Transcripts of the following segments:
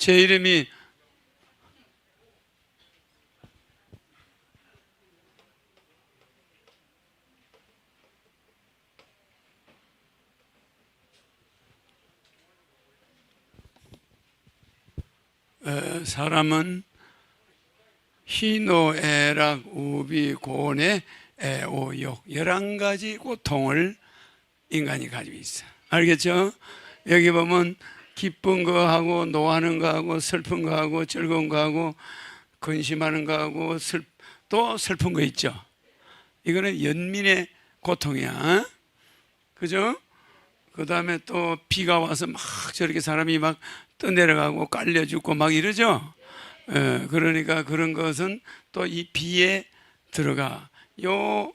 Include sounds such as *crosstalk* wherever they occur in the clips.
아, 제 이름이 어, 사람은 희노애락 우비 고뇌 애오욕 열한 가지 고통을 인간이 가지고 있어. 알겠죠? 여기 보면 기쁜 거하고 노하는 거하고 슬픈 거하고 즐거운 거하고 근심하는 거하고 슬, 또 슬픈 거 있죠. 이거는 연민의 고통이야. 그죠? 그 다음에 또 비가 와서 막 저렇게 사람이 막 떠내려가고 깔려 죽고 막 이러죠. 예, 그러니까 그런 것은 또 이 비에 들어가. 요,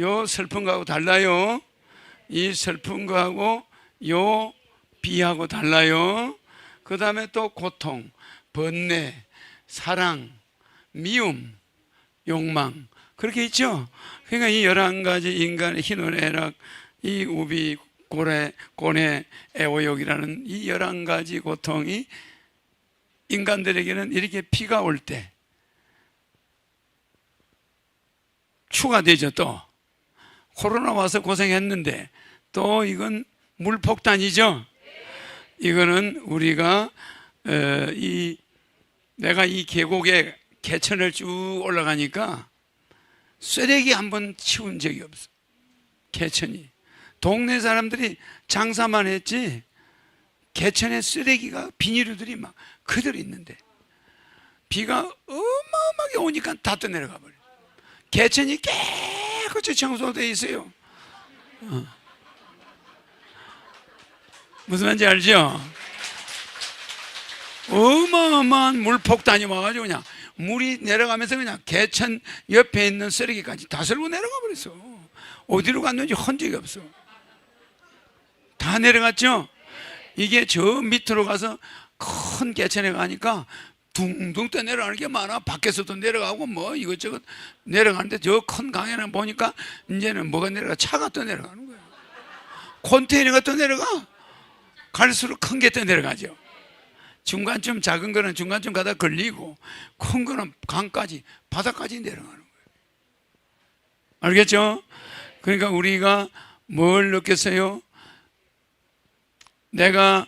요 슬픈 거하고 달라요. 이 슬픈 거하고 요 비하고 달라요. 그 다음에 또 고통, 번뇌, 사랑, 미움, 욕망. 그렇게 있죠? 그러니까 이 열한 가지 인간의 희노 애락, 이 우비, 고래, 고뇌, 애호욕이라는 이 열한 가지 고통이 인간들에게는 이렇게 비가 올 때 추가되죠 또 코로나 와서 고생했는데 또 이건 물폭탄이죠 이거는 우리가 어, 이 내가 이 계곡에 개천을 쭉 올라가니까 쓰레기 한 번 치운 적이 없어 개천이 동네 사람들이 장사만 했지 개천에 쓰레기가 비닐들이 막 그대로 있는데 비가 어마어마하게 오니까 다 떠내려가 버려. 개천이 깨끗이 청소되어 있어요. 어. 무슨 말인지 알죠? 어마어마한 물폭탄이 와가지고 그냥 물이 내려가면서 그냥 개천 옆에 있는 쓰레기까지 다 쓸고 내려가 버렸어. 어디로 갔는지 흔적이 없어. 다 내려갔죠? 이게 저 밑으로 가서 큰 개천에 가니까 둥둥 떠 내려가는 게 많아. 밖에서도 내려가고 뭐 이것저것 내려가는데 저 큰 강에는 보니까 이제는 뭐가 내려가? 차가 떠 내려가는 거야. 컨테이너가 떠 내려가. 갈수록 큰 게 떠 내려가죠. 중간쯤 작은 거는 중간쯤 가다 걸리고 큰 거는 강까지 바닥까지 내려가는 거예요. 알겠죠? 그러니까 우리가 뭘 느꼈어요? 내가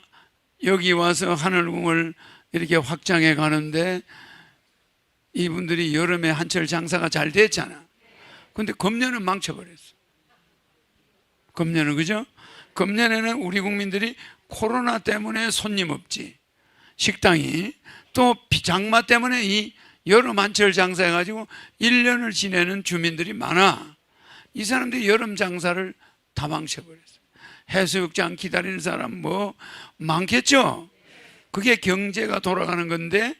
여기 와서 하늘궁을 이렇게 확장해 가는데 이분들이 여름에 한철 장사가 잘 됐잖아. 근데 금년은 망쳐버렸어. 금년은 그죠? 금년에는 우리 국민들이 코로나 때문에 손님 없지. 식당이 또 장마 때문에 이 여름 한철 장사해가지고 1년을 지내는 주민들이 많아. 이 사람들이 여름 장사를 다 망쳐버렸어. 해수욕장 기다리는 사람 뭐 많겠죠? 그게 경제가 돌아가는 건데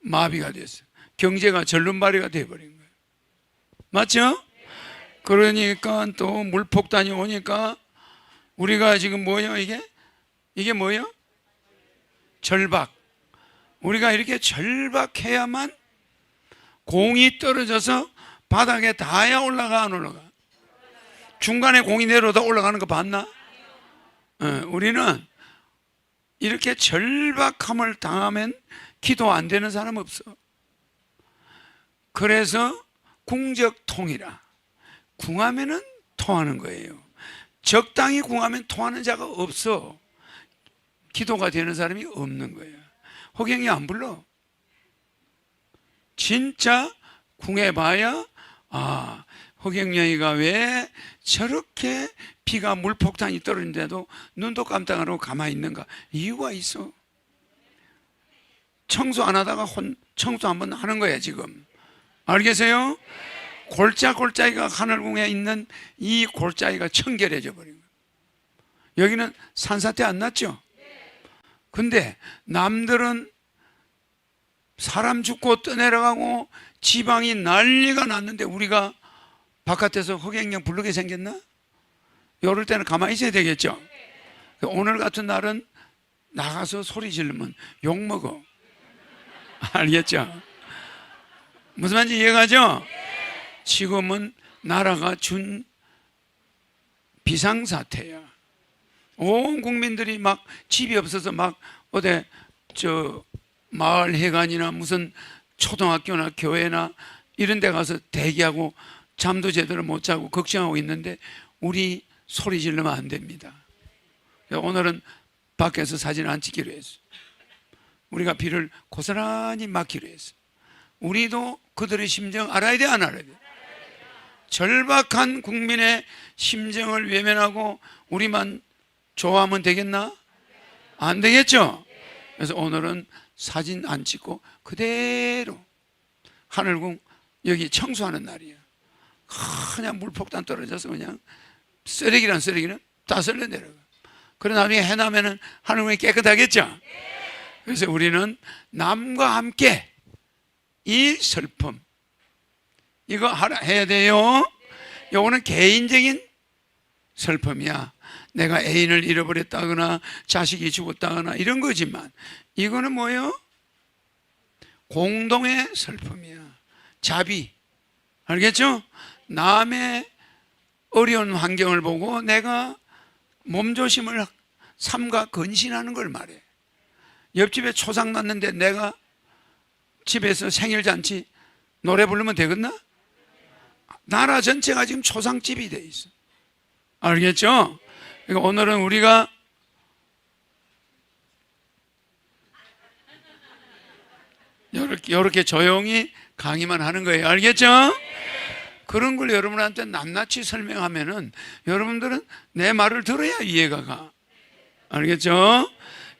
마비가 됐어. 경제가 절름발이가 돼버린 거예요. 맞죠? 그러니까 또 물폭탄이 오니까 우리가 지금 뭐예요 이게? 이게 뭐예요? 절박. 우리가 이렇게 절박해야만 공이 떨어져서 바닥에 닿아야 올라가 안 올라가? 중간에 공이 내려다 올라가는 거 봤나? 어, 우리는 이렇게 절박함을 당하면 기도 안 되는 사람 없어. 그래서 궁적 통이라. 궁하면은 통하는 거예요. 적당히 궁하면 통하는 자가 없어. 기도가 되는 사람이 없는 거예요. 호경이 안 불러. 진짜 궁해봐야 아 허경영이가 왜 저렇게 비가 물폭탄이 떨어지는데도 눈도 깜짝 안 하고 가만히 있는가? 이유가 있어. 청소 안 하다가 혼, 청소 한번 하는 거야, 지금. 알겠어요? 골짜골짜기가 하늘궁에 있는 이 골짜기가 청결해져 버린 거야. 여기는 산사태 안 났죠? 근데 남들은 사람 죽고 떠내려가고 지방이 난리가 났는데 우리가 바깥에서 흑행령 부르게 생겼나? 이럴 때는 가만히 있어야 되겠죠. 오늘 같은 날은 나가서 소리 지르면 욕 먹어. *laughs* 알겠죠? 무슨 말인지 이해가죠? 지금은 나라가 준 비상사태야. 온 국민들이 막 집이 없어서 막 어디 저 마을 해관이나 무슨 초등학교나 교회나 이런 데 가서 대기하고 잠도 제대로 못 자고 걱정하고 있는데 우리 소리 지르면 안 됩니다. 오늘은 밖에서 사진 안 찍기로 했어. 우리가 비를 고스란히 막기로 했어. 우리도 그들의 심정 알아야 돼, 안 알아야 돼? 절박한 국민의 심정을 외면하고 우리만 좋아하면 되겠나? 안 되겠죠? 그래서 오늘은 사진 안 찍고 그대로 하늘궁 여기 청소하는 날이야. 그냥 물폭탄 떨어져서 그냥 쓰레기란 쓰레기는 다 쓸려 내려가. 그래 나중에 해나면은 하늘궁이 깨끗하겠죠? 그래서 우리는 남과 함께 이 슬픔 이거 하라 해야 돼요. 요거는 개인적인 슬픔이야. 내가 애인을 잃어버렸다거나 자식이 죽었다거나 이런 거지만 이거는 뭐예요? 공동의 슬픔이야. 자비. 알겠죠? 남의 어려운 환경을 보고 내가 몸조심을 삼가 근신하는 걸 말해. 옆집에 초상 났는데 내가 집에서 생일잔치 노래 부르면 되겠나? 나라 전체가 지금 초상집이 돼 있어. 알겠죠? 그러니까 오늘은 우리가 이렇게, 조용히 강의만 하는 거예요. 알겠죠? 그런 걸 여러분한테 낱낱이 설명하면은 여러분들은 내 말을 들어야 이해가 가. 알겠죠?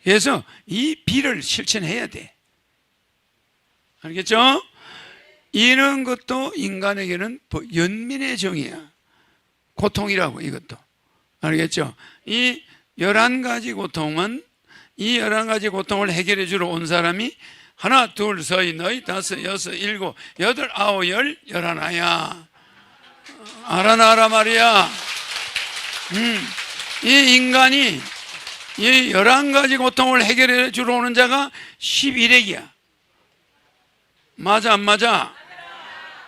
그래서 이 비를 실천해야 돼. 알겠죠? 이런 것도 인간에게는 연민의 정이야. 고통이라고 이것도. 알겠죠? 이 열한 가지 고통은 이 열한 가지 고통을 해결해 주러 온 사람이 하나, 둘, 서이, 너희, 다섯, 여섯, 일곱, 여덟, 아홉, 열, 열하나야. 알아나라 말이야. 음, 이 인간이 이 열한 가지 고통을 해결해 주러 오는 자가 11액이야. 맞아, 안 맞아?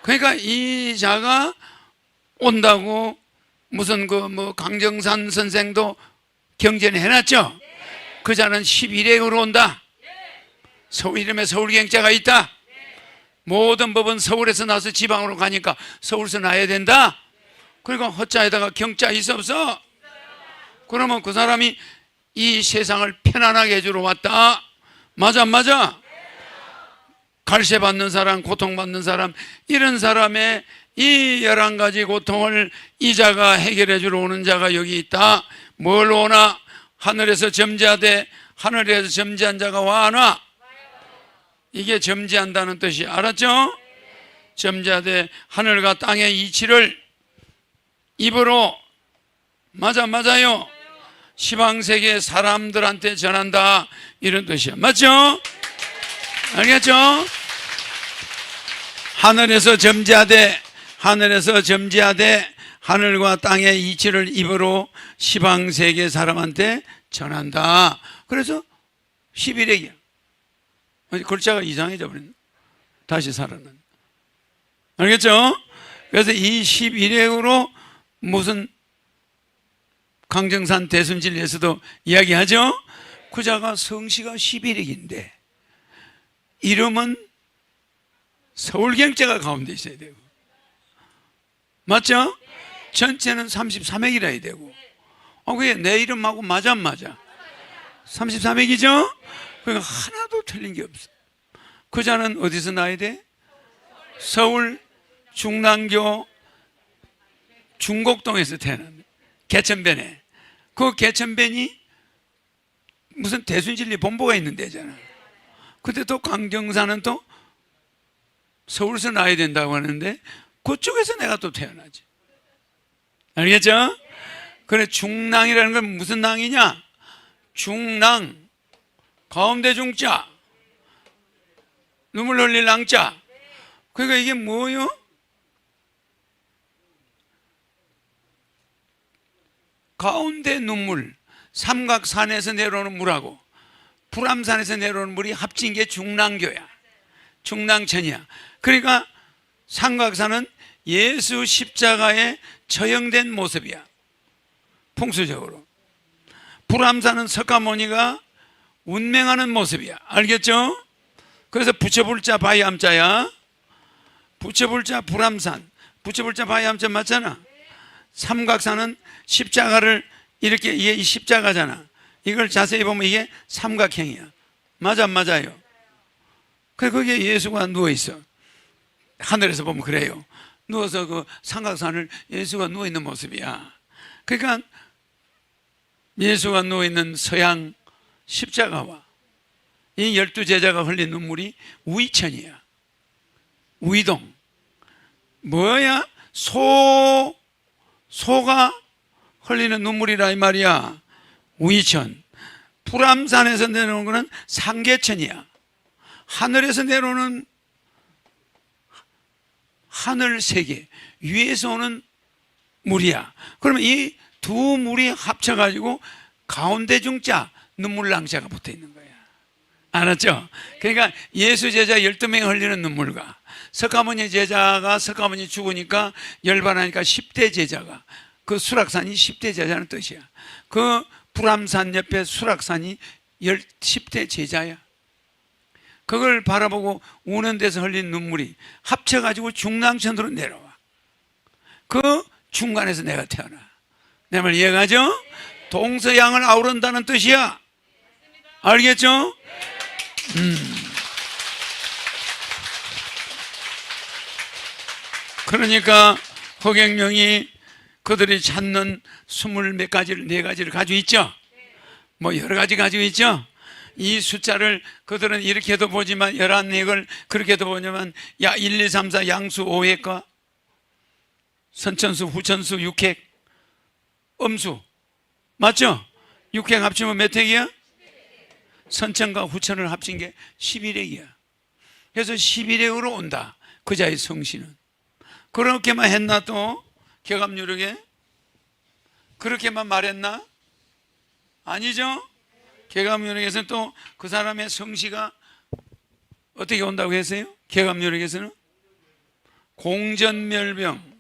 그러니까 이 자가 온다고 무슨 그 뭐 강정산 선생도 경전에 해놨죠? 그 자는 11액으로 온다. 서울 이름에 서울경자가 있다. 모든 법은 서울에서 나서 지방으로 가니까 서울서 나야 된다. 그러니까 허자에다가 경자 있어 없어? 그러면 그 사람이 이 세상을 편안하게 해주러 왔다. 맞아, 안 맞아? 갈세 받는 사람, 고통 받는 사람, 이런 사람의 이 열한 가지 고통을 이자가 해결해 주러 오는 자가 여기 있다. 뭘 오나? 하늘에서 점지하되 하늘에서 점지한 자가 와나? 이게 점지한다는 뜻이 알았죠? 점지하되 하늘과 땅의 이치를 입으로 맞아 맞아요. 시방 세계 사람들한테 전한다 이런 뜻이야. 맞죠? 알겠죠? 하늘에서 점지하되 하늘에서 점지하되 하늘과 땅의 이치를 입으로 시방 세계 사람한테 전한다. 그래서 11액이야. 글자가 이상해져 버렸네. 다시 살아난. 알겠죠? 그래서 이 11액으로 무슨 강정산 대순진리에서도 이야기하죠? 그자가 성씨가 11액인데 이름은 서울경자가 가운데 있어야 되고 맞죠? 전체는 33액이라 야 되고 어, 그게 내 이름하고 맞아 안 맞아? 33액이죠? 그러니까 하나도 틀린 게 없어 그 자는 어디서 나야 돼? 서울 중랑교 중곡동에서 태어났네 개천변에 그 개천변이 무슨 대순진리 본부가 있는 데잖아 근데 또 강정사는 또 서울서 나야 된다고 하는데 그쪽에서 내가 또 태어나지. 알겠죠? 그래 중랑이라는 건 무슨 낭이냐? 중랑 가운데 중자 눈물 흘릴 랑자 그러니까 이게 뭐요? 가운데 눈물 삼각산에서 내려오는 물하고 불암산에서 내려오는 물이 합친 게 중랑교야 중랑천이야 그러니까 삼각산은 예수 십자가에 처형된 모습이야. 풍수적으로. 불암산은 석가모니가 운명하는 모습이야. 알겠죠? 그래서 붙여불자 바이암자야. 붙여불자 불암산. 붙여불자 바이암자 맞잖아. 삼각산은 십자가를 이렇게 이게 이 십자가잖아. 이걸 자세히 보면 이게 삼각형이야. 맞아, 안 맞아요. 그 거기에 예수가 누워 있어. 하늘에서 보면 그래요. 누워서 그 삼각산을 예수가 누워 있는 모습이야. 그러니까 예수가 누워 있는 서양 십자가와 이 열두 제자가 흘린 눈물이 우이천이야. 우이동. 뭐야? 소 소가 흘리는 눈물이라 이 말이야. 우이천. 불암산에서 내려오는 거는 상계천이야. 하늘에서 내려오는 하늘 세계 위에서 오는 물이야. 그러면 이 두 물이 합쳐가지고 가운데 중자 눈물 낭자가 붙어 있는 거야. 알았죠? 그러니까 예수 제자 12명이 흘리는 눈물과 석가모니 제자가 석가모니 죽으니까 열반하니까 10대 제자가 그 수락산이 10대 제자는 뜻이야. 그 불암산 옆에 수락산이 10대 제자야. 그걸 바라보고 우는 데서 흘린 눈물이 합쳐가지고 중랑천으로 내려와. 그 중간에서 내가 태어나. 내 말 이해가죠? 동서양을 아우른다는 뜻이야. 알겠죠? 음. 그러니까 허경영이 그들이 찾는 스물 몇 가지를 네 가지를 가지고 있죠. 뭐 여러 가지 가지고 있죠. 이 숫자를 그들은 이렇게도 보지만 열한 획을 그렇게도 보지만 야 1, 2, 3, 4 양수 5획과 선천수, 후천수, 육획, 음수 맞죠? 육획 합치면 몇 획이야? 선천과 후천을 합친 게 11획이야. 그래서 11획으로 온다. 그 자의 성신은. 그렇게만 했나 또? 개감유력에? 그렇게만 말했나? 아니죠? 개감유력에서는 또 그 사람의 성씨가 어떻게 온다고 했어요? 개감유력에서는? 공전멸병.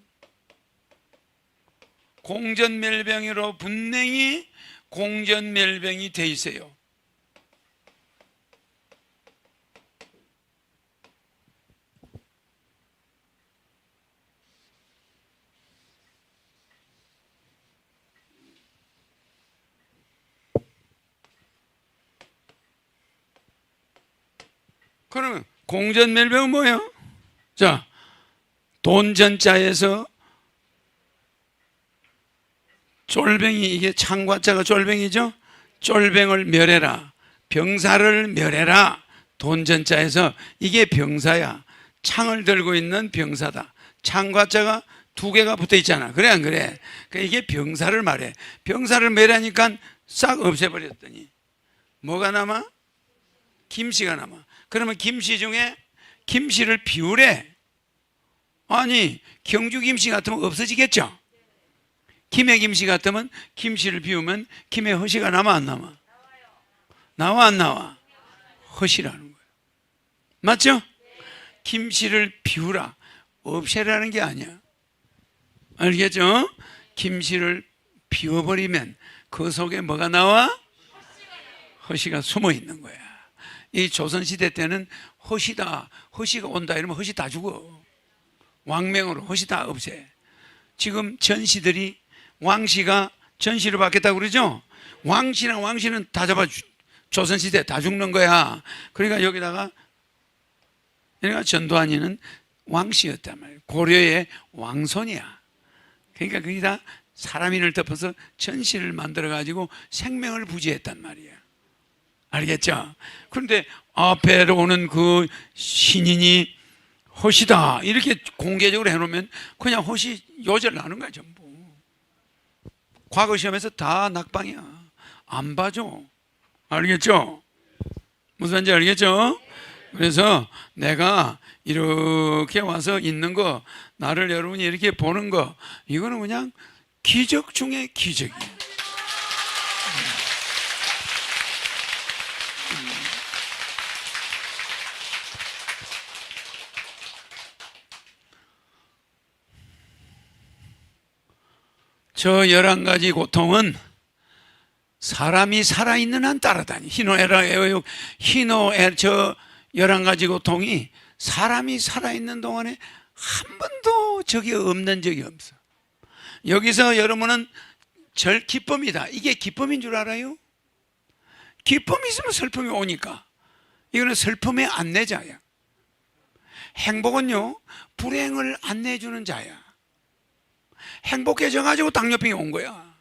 공전멸병으로 분명히 공전멸병이 돼 있어요. 그러면 공전 멸병은 뭐예요? 자, 돈전자에서 쫄병이 이게 창과자가 쫄병이죠? 쫄병을 멸해라. 병사를 멸해라. 돈전자에서 이게 병사야. 창을 들고 있는 병사다. 창과자가 두 개가 붙어 있잖아. 그래 안 그래? 그러니까 이게 병사를 말해. 병사를 멸하니까 싹 없애버렸더니 뭐가 남아? 김씨가 남아. 그러면 김씨 중에 김씨를 비우래. 아니 경주 김씨 같으면 없어지겠죠. 김해 김씨 같으면 김씨를 비우면 김해 허씨가 남아 안 남아? 나와 안 나와? 허씨라는 거예요. 맞죠? 김씨를 비우라. 없애라는 게 아니야. 알겠죠? 김씨를 비워버리면 그 속에 뭐가 나와? 허씨가 숨어 있는 거야. 이 조선시대 때는 허시다, 허시가 온다 이러면 허시 다 죽어. 왕명으로 허시 다 없애. 지금 전시들이 왕씨가 전시를 받겠다고 그러죠? 왕씨랑 왕씨는 다 잡아, 주- 조선시대 다 죽는 거야. 그러니까 여기다가, 그러니까 전두환이는 왕씨였단 말이에요. 고려의 왕손이야. 그러니까 거기다 사람인을 덮어서 전시를 만들어 가지고 생명을 부지했단 말이야. 알겠죠? 그런데 앞에로 오는 그 신인이 허시다 이렇게 공개적으로 해놓으면 그냥 허시 요절 나는 거야 전부. 과거 시험에서 다 낙방이야. 안 봐줘. 알겠죠? 무슨 말인지 알겠죠? 그래서 내가 이렇게 와서 있는 거, 나를 여러분이 이렇게 보는 거, 이거는 그냥 기적 중에 기적이야. 저 열한 가지 고통은 사람이 살아있는 한 따라다니. 희노애라 애욕, 희노애 저 열한 가지 고통이 사람이 살아있는 동안에 한 번도 적이 없는 적이 없어. 여기서 여러분은 절 기쁨이다. 이게 기쁨인 줄 알아요? 기쁨이 있으면 슬픔이 오니까. 이거는 슬픔의 안내자야. 행복은요, 불행을 안내해주는 자야. 행복해져가지고 당뇨병이 온 거야.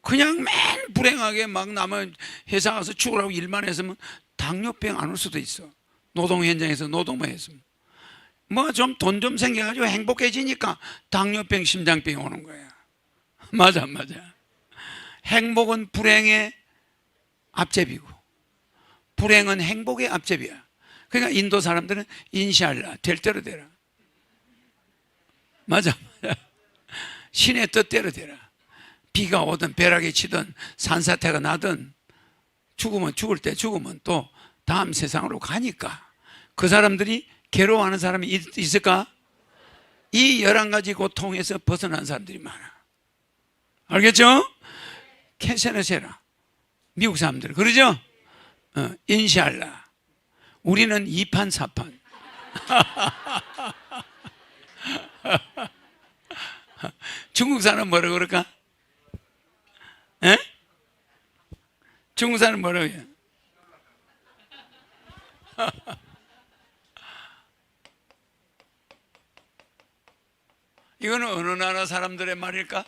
그냥 맨 불행하게 막 남은 회사 가서 죽으라고 일만 했으면 당뇨병 안 올 수도 있어. 노동 현장에서 노동만 했으면. 뭐 좀돈좀 생겨가지고 행복해지니까 당뇨병, 심장병이 오는 거야. *laughs* 맞아, 맞아. 행복은 불행의 앞제비고, 불행은 행복의 앞제비야. 그러니까 인도 사람들은 인샬라, 될 대로 되라. 맞아. 신의 뜻대로 되라. 비가 오든 벼락이 치든 산사태가 나든 죽으면 죽을 때 죽으면 또 다음 세상으로 가니까 그 사람들이 괴로워하는 사람이 있- 있을까? 이 열한 가지 고통에서 벗어난 사람들이 많아. 알겠죠? 캐세르세라. 미국 사람들. 그러죠? 어, 인샬라. 우리는 이판 사판. *laughs* *laughs* 중국 사람 뭐라 그럴까? 에? 중국 사람 뭐라고 해요? *laughs* 이거는 어느 나라 사람들의 말일까?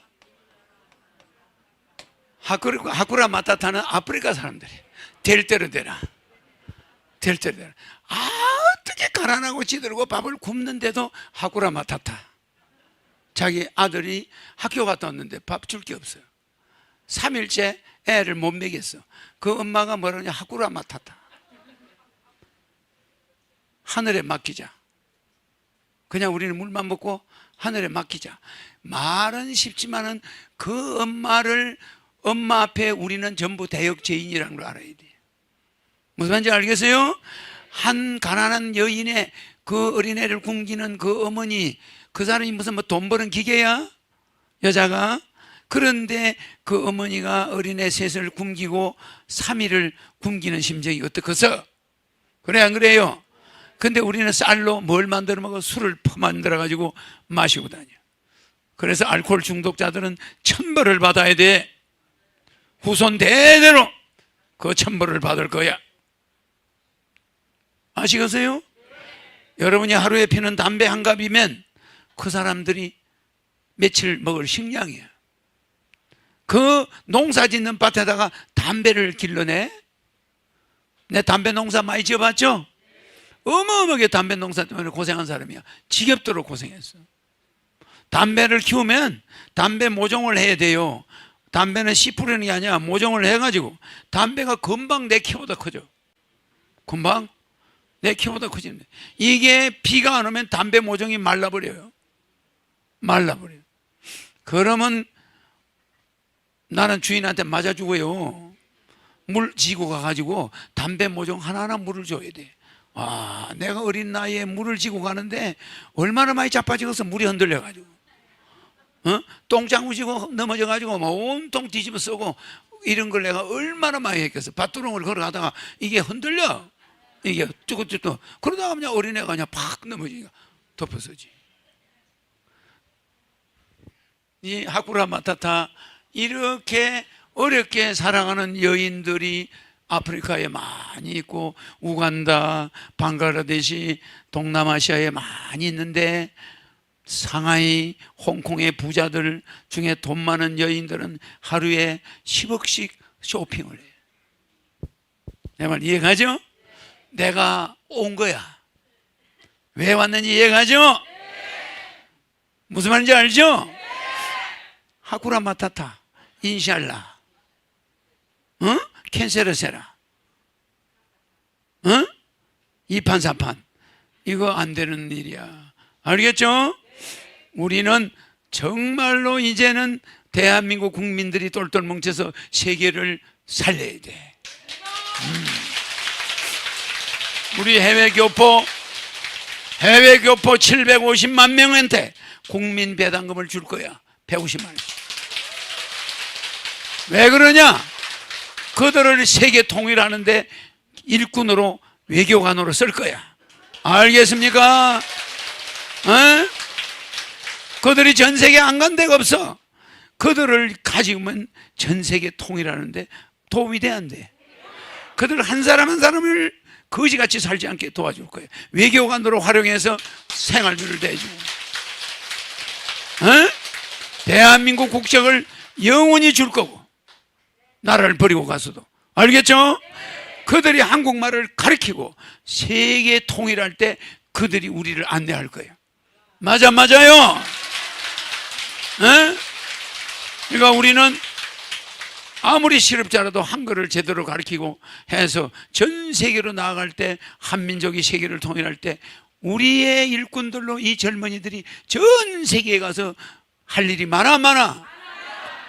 하쿠라, 하쿠라 마타타는 아프리카 사람들이 될 대로 되라. 될 대로 되라. 아, 어떻게 가난하고 지들고 밥을 굶는데도 하쿠라 마타타. 자기 아들이 학교 갔다 왔는데 밥 줄 게 없어요. 3일째 애를 못 먹였어. 그 엄마가 뭐라냐 하쿠라 마타타. 하늘에 맡기자. 그냥 우리는 물만 먹고 하늘에 맡기자. 말은 쉽지만은 그 엄마를 엄마 앞에 우리는 전부 대역죄인이라는 걸 알아야 돼. 무슨 말인지 알겠어요? 한 가난한 여인의 그 어린애를 굶기는 그 어머니, 그 사람이 무슨 뭐 돈 버는 기계야? 여자가? 그런데 그 어머니가 어린애 셋을 굶기고 3일을 굶기는 심정이 어떻겠어? 그래, 안 그래요? 근데 우리는 쌀로 뭘 만들어 먹어? 술을 퍼만들어 가지고 마시고 다녀. 그래서 알코올 중독자들은 천벌을 받아야 돼. 후손 대대로 그 천벌을 받을 거야. 아시겠어요? 여러분이 하루에 피는 담배 한 갑이면 그 사람들이 며칠 먹을 식량이야. 그 농사 짓는 밭에다가 담배를 길러내? 내 담배 농사 많이 지어봤죠? 어마어마하게 담배 농사 때문에 고생한 사람이야. 지겹도록 고생했어. 담배를 키우면 담배 모종을 해야 돼요. 담배는 씨 뿌리는 게 아니야. 모종을 해가지고 담배가 금방 내 키보다 커져. 금방 내 키보다 커지는데 이게 비가 안 오면 담배 모종이 말라버려요. 말라버려요. 그러면 나는 주인한테 맞아 죽어요. 물 지고 가가지고 담배 모종 하나하나 물을 줘야 돼. 아, 내가 어린 나이에 물을 지고 가는데 얼마나 많이 자빠지고서 물이 흔들려가지고. 어? 똥장구 지고 넘어져가지고 막 온통 뒤집어 쓰고 이런 걸 내가 얼마나 많이 했겠어. 밭두렁을 걸어가다가 이게 흔들려. 이게 쭈긋쭈긋. 그러다가 그냥 어린애가 그냥 팍 넘어지니까 덮어서지. 이 하쿠라 마타타 이렇게 어렵게 살아가는 여인들이 아프리카에 많이 있고 우간다, 방글라데시, 동남아시아에 많이 있는데 상하이, 홍콩의 부자들 중에 돈 많은 여인들은 하루에 10억씩 쇼핑을 해요. 내 말 이해가죠? 내가 온 거야. 왜 왔는지 이해가죠? 무슨 말인지 알죠? 하쿠라 마타타, 인샬라, 어? 캔세르세라, 어? 이판사판, 이거 안 되는 일이야. 알겠죠? 우리는 정말로 이제는 대한민국 국민들이 똘똘 뭉쳐서 세계를 살려야 돼. 음. 우리 해외 교포, 해외 교포 750만 명한테 국민 배당금을 줄 거야. 150만 원. 왜 그러냐? 그들을 세계 통일하는데 일꾼으로 외교관으로 쓸 거야. 알겠습니까? 어? 그들이 전 세계 안 간 데가 없어. 그들을 가지고면 전 세계 통일하는데 도움이 돼안 돼? 그들 한 사람 한 사람을 거지같이 살지 않게 도와줄 거예요. 외교관으로 활용해서 생활비를 대주고. 어? 대한민국 국적을 영원히 줄 거고. 나라를 버리고 가서도. 알겠죠? 그들이 한국말을 가르치고 세계 통일할 때 그들이 우리를 안내할 거예요. 맞아, 맞아요. 에? 그러니까 우리는 아무리 실업자라도 한글을 제대로 가르치고 해서 전 세계로 나아갈 때 한민족이 세계를 통일할 때 우리의 일꾼들로 이 젊은이들이 전 세계에 가서 할 일이 많아 많아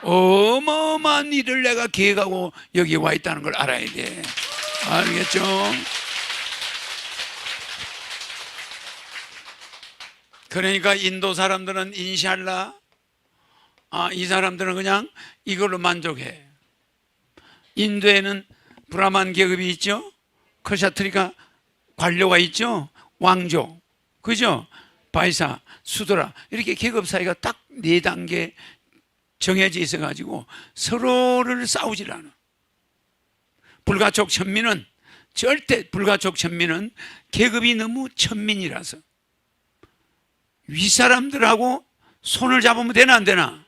어마어마한 일을 내가 계획하고 여기 와 있다는 걸 알아야 돼 알겠죠? 그러니까 인도 사람들은 인샬라 아, 이 사람들은 그냥 이걸로 만족해. 인도에는 브라만 계급이 있죠. 크샤트리가 관료가 있죠. 왕조. 그죠? 바이사, 수드라. 이렇게 계급 사이가 딱 네 단계 정해져 있어 가지고 서로를 싸우질 않아. 불가촉 천민은 절대 불가촉 천민은 계급이 너무 천민이라서 윗사람들하고 손을 잡으면 되나 안 되나?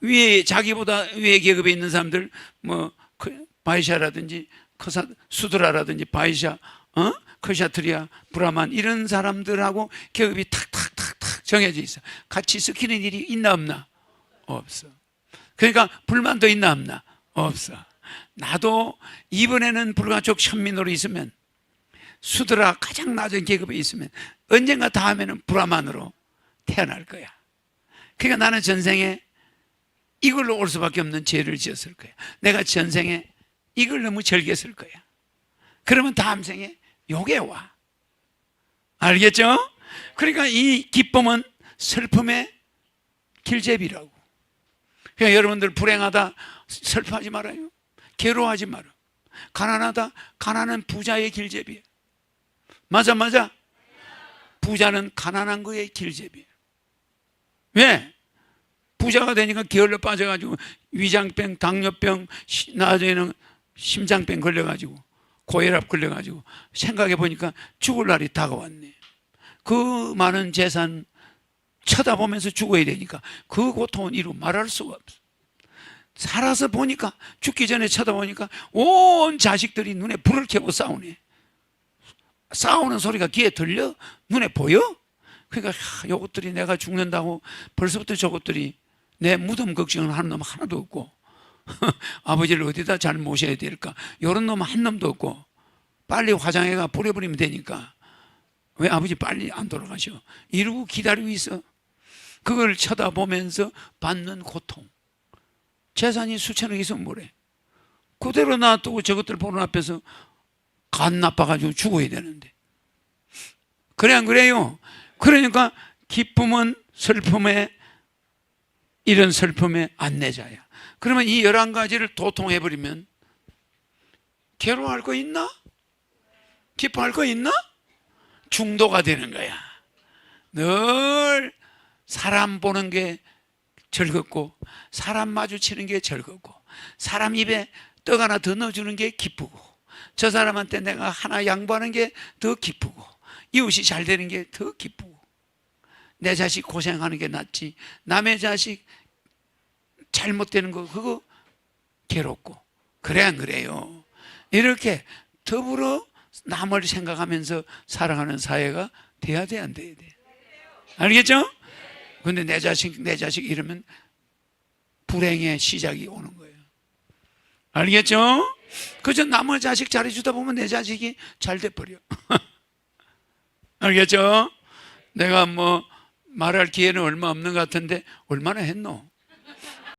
위에 자기보다 위에 계급에 있는 사람들 뭐 그, 바이샤라든지 커사 수드라라든지 바이샤 어 커샤트리아 브라만 이런 사람들하고 계급이 탁탁탁탁 정해져 있어. 같이 섞이는 일이 있나 없나? 없어. 그러니까 불만도 있나 없나? 없어. 나도 이번에는 불가촉 천민으로 있으면 수드라 가장 낮은 계급에 있으면 언젠가 다음에는 브라만으로 태어날 거야. 그러니까 나는 전생에 이걸로 올 수밖에 없는 죄를 지었을 거야. 내가 전생에 이걸 너무 즐겼을 거야. 그러면 다음 생에 요게 와. 알겠죠? 그러니까 이 기쁨은 슬픔의 길제비라고. 그러니까 여러분들 불행하다 슬퍼하지 말아요. 괴로워하지 마라. 가난하다 가난은 부자의 길제비야. 맞아 맞아. 부자는 가난한 거의 길제비야. 왜? 부자가 되니까 게을러 빠져가지고 위장병, 당뇨병, 시- 나중에는 심장병 걸려가지고 고혈압 걸려가지고 생각해 보니까 죽을 날이 다가왔네. 그 많은 재산 쳐다보면서 죽어야 되니까 그 고통은 이루 말할 수가 없어. 살아서 보니까 죽기 전에 쳐다보니까 온 자식들이 눈에 불을 켜고 싸우네. 싸우는 소리가 귀에 들려? 눈에 보여? 그러니까 하, 요것들이 내가 죽는다고 벌써부터 저것들이 내 무덤 걱정을 하는 놈 하나도 없고 *laughs* 아버지를 어디다 잘 모셔야 될까 이런 놈 한 놈도 없고 빨리 화장해가 뿌려버리면 되니까 왜 아버지 빨리 안 돌아가셔 이러고 기다리고 있어 그걸 쳐다보면서 받는 고통 재산이 수천억 있으면 뭐래 그대로 놔두고 저것들 보는 앞에서 간 나빠가지고 죽어야 되는데 그래 안 그래요 그러니까 기쁨은 슬픔에 이런 슬픔의 안내자야. 그러면 이 열한 가지를 도통해버리면 괴로워할 거 있나? 기뻐할 거 있나? 중도가 되는 거야. 늘 사람 보는 게 즐겁고 사람 마주치는 게 즐겁고 사람 입에 떡 하나 더 넣어주는 게 기쁘고 저 사람한테 내가 하나 양보하는 게 더 기쁘고 이웃이 잘 되는 게 더 기쁘고 내 자식 고생하는 게 낫지 남의 자식 잘못되는 거 그거 괴롭고 그래 안 그래요 이렇게 더불어 남을 생각하면서 살아가는 사회가 돼야 돼 안 돼야 돼 알겠죠? 근데 내 자식 내 자식 이러면 불행의 시작이 오는 거예요 알겠죠? 그저 남의 자식 잘해주다 보면 내 자식이 잘 돼버려 *laughs* 알겠죠? 내가 뭐 말할 기회는 얼마 없는 것 같은데 얼마나 했노?